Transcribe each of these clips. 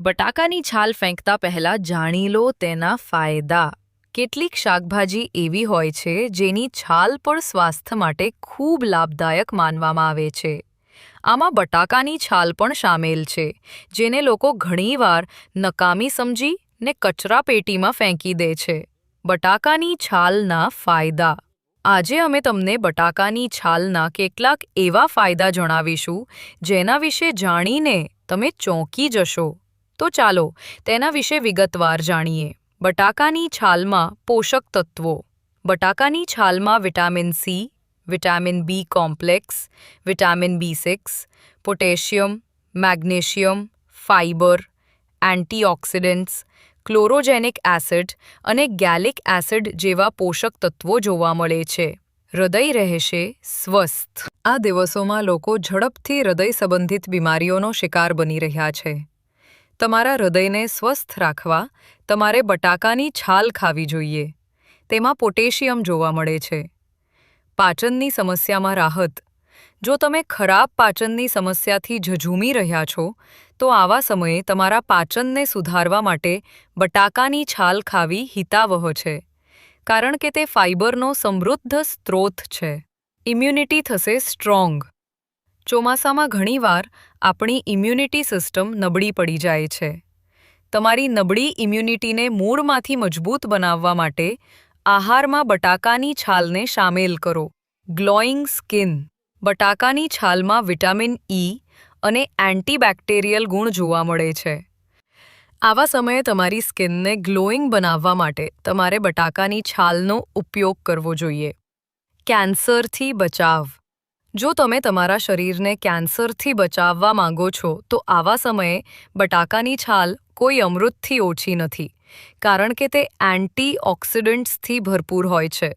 બટાકાની છાલ ફેંકતા પહેલા જાણી લો તેના ફાયદા. કેટલીક શાકભાજી એવી હોય છે જેની છાલ પણ સ્વાસ્થ્ય માટે ખૂબ લાભદાયક માનવામાં આવે છે. આમાં બટાકાની છાલ પણ સામેલ છે, જેને લોકો ઘણીવાર નકામી સમજી ને કચરા પેટીમાં ફેંકી દે છે. બટાકાની છાલના ફાયદા. આજે અમે તમને બટાકાની છાલના કેટલાક એવા ફાયદા જણાવીશું, જેના વિશે જાણીને તમે ચોંકી જશો. તો ચાલો તેના વિશે વિગતવાર જાણીએ. બટાકાની છાલમાં પોષક તત્વો. બટાકાની છાલમાં vitamin C vitamin B complex, vitamin B six potassium, magnesium, fibre, antioxidants, chlorogenic acid અને ગેલિક એસિડ જેવા પોષક તત્વો જોવા મળે છે. હૃદય રહેશે સ્વસ્થ. આ દિવસોમાં લોકો ઝડપથી હૃદય સંબંધિત બીમારીઓનો શિકાર બની રહ્યા છે. તમારા હૃદયને સ્વસ્થ રાખવા, તમારે બટાકાની છાલ ખાવી જોઈએ. તેમાં પોટેશિયમ જોવા મળે છે. પાચનની સમસ્યામાં રાહત. જો તમે ખરાબ પાચનની સમસ્યાથી ઝઝૂમી રહ્યા છો, તો આવા સમયે તમારા પાચનને સુધારવા માટે બટાકાની છાલ ખાવી હિતાવહ છે, કારણ કે તે ફાઇબરનો સમૃદ્ધ સ્ત્રોત છે. ઇમ્યુનિટી થશે સ્ટ્રોંગ. ચોમાસામાં ઘણીવાર આપણી ઇમ્યુનિટી સિસ્ટમ નબળી પડી જાય છે. તમારી નબળી ઇમ્યુનિટીને મૂળમાંથી મજબૂત બનાવવા માટે આહારમાં બટાકાની છાલને સામેલ કરો. Glowing skin. બટાકાની છાલમાં વિટામિન ઈ અને એન્ટીબેક્ટેરિયલ ગુણ જોવા મળે છે. આવા સમયે તમારી સ્કિનને ગ્લોઈંગ બનાવવા માટે તમારે બટાકાની છાલનો ઉપયોગ કરવો જોઈએ. કેન્સરથી બચાવ. જો તમે તમારા શરીરને કેન્સરથી બચાવવા માંગો છો, તો આવા સમયે બટાકાની છાલ કોઈ અમૃતથી ઓછી નથી, કારણ કે તે એન્ટી ઓક્સિડન્ટ્સથી ભરપૂર હોય છે.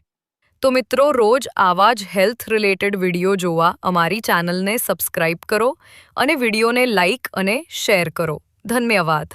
તો મિત્રો, રોજ આવા જ હેલ્થ રિલેટેડ વીડિયો જોવા અમારી ચેનલને સબસ્ક્રાઇબ કરો અને વિડીયોને લાઇક અને શેર કરો. ધન્યવાદ.